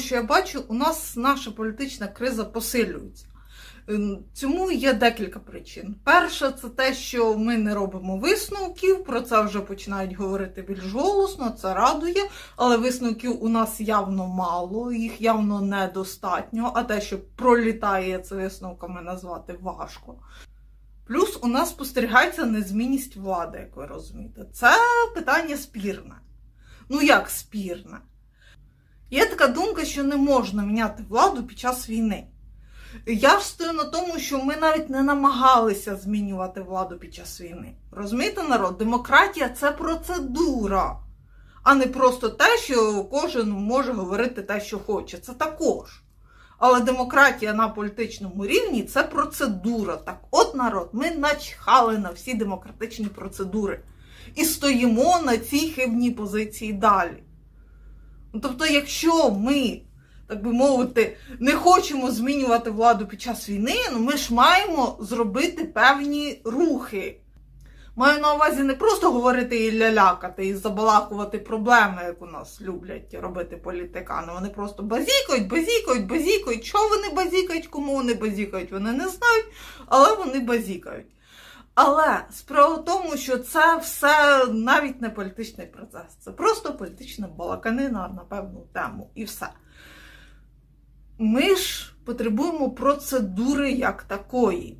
що я бачу, у нас наша політична криза посилюється. Ем, Цьому є декілька причин. Перше, це те, що ми не робимо висновків, про це вже починають говорити більш голосно, це радує, але висновків у нас явно мало, їх явно недостатньо, а те, що пролітає це висновками назвати важко. Плюс у нас спостерігається незмінність влади, як ви розумієте. Це питання спірне. Ну як спірне? Є така думка, що не можна міняти владу під час війни. Я ж стою на тому, що ми навіть не намагалися змінювати владу під час війни. Розумієте, народ? Демократія це процедура, а не просто те, що кожен може говорити те, що хоче. Це також. Але демократія на політичному рівні це процедура. Так, от народ, ми начхали на всі демократичні процедури і стоїмо на цій хибній позиції далі. Ну, Тобто, якщо ми, так би мовити, не хочемо змінювати владу під час війни, ну ми ж маємо зробити певні рухи. Маю на увазі не просто говорити і лялякати, і забалакувати проблеми, як у нас люблять робити політикани. Вони просто базікають, базікають, базікають. Що вони базікають, кому вони базікають, вони не знають, але вони базікають. Але справа в тому, що це все навіть не політичний процес, це просто політична балаканина на певну тему і все. Ми ж потребуємо процедури як такої.